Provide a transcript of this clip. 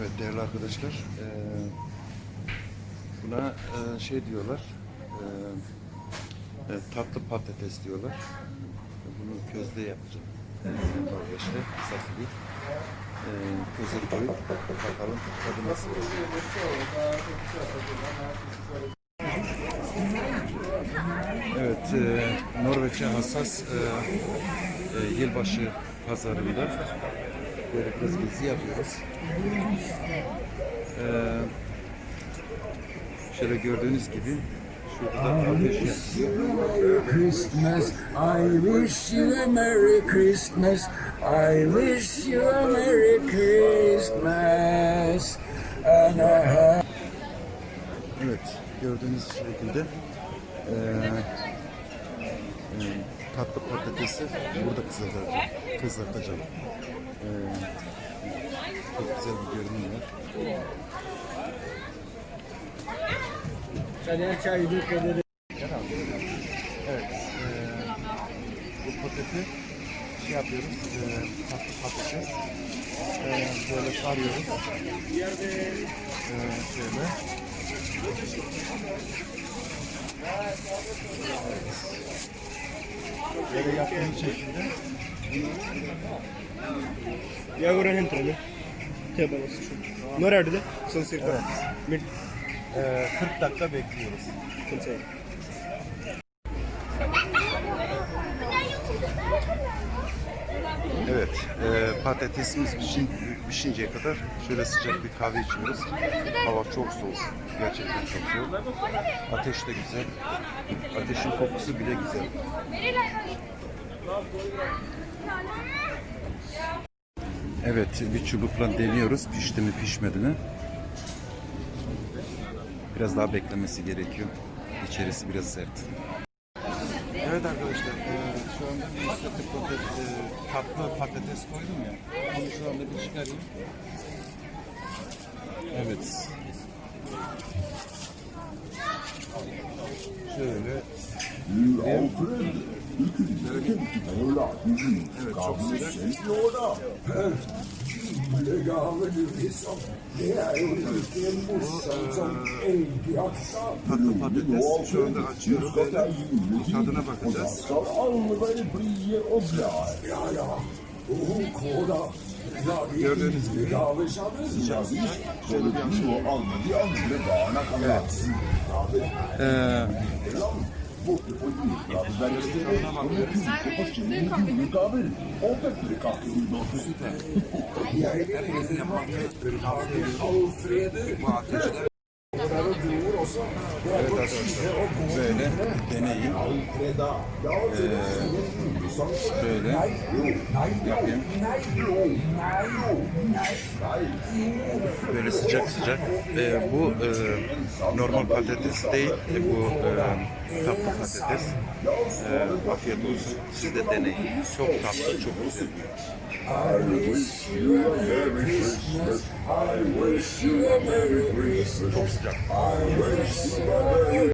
Evet değerli arkadaşlar, buna şey diyorlar, e, tatlı patates diyorlar. Bunu közde yapacağım. Norveç'te saklı. Eee köze koyup bakalım tadı nasıl. Evet, Norveç'e hassas yılbaşı pazarında böyle biraz gezi yapıyoruz. Eee şöyle gördüğünüz gibi yakıyor. Christmas. I wish you a Merry Christmas. I wish you a Merry Christmas. And a Evet, gördüğünüz şekilde eee, eee, tatlı patatesi burada kızartacağım. kızartacağım. Eee, çok güzel bir görünüm var. Evet, eee, bu patati şey yapıyoruz, eee, tatlı patates. Eee, böyle sarıyoruz. Eee, şöyle böyle yaptığım şekilde. Ya gören entrene. Tebalası şu. Nerede? Son sirka. Evet. Mid. Ee, 40 dakika bekliyoruz. Kimse. Evet, e, patatesimiz pişin, pişinceye kadar şöyle sıcak bir kahve içiyoruz. Hava çok soğuk, gerçekten çok soğuk. Ateş de güzel, ateşin kokusu bile güzel. Evet, bir çubukla deniyoruz pişti mi pişmedi mi. Biraz daha beklemesi gerekiyor. İçerisi biraz sert. Evet arkadaşlar, eee, şu anda bir patates, tatlı patates koydum ya. Onu şu anda bir çıkarayım. Evet. Şöyle. Evet, çok sıcak. Tatlı patates şu anda açıyorum. Böyle tadına bakacağız. Gördüğünüz gibi sıcak sıcak. Şöyle bir du açayım. og alle de andre barna kan lese. Eee Borte på julegaveverkstedet kommer pynte forskjellige julegaver og pepperkakehudotter. Jeg vil gjerne ha pepperkakealfreder. bu ateşte Der og gror også. Det er Evet på arkadaşlar tide å gå böyle deneyin. Alfreda. Ja, for å synge en julesang for deg. Şöyle Nei, jo, nei, jo, yapayım. Böyle sıcak sıcak. Eee, bu eee, normal patates değil. e, bu eee, tatlı patates. Eee, afiyet olsun. Siz de deneyin. Çok tatlı, çok güzel. Çok sıcak.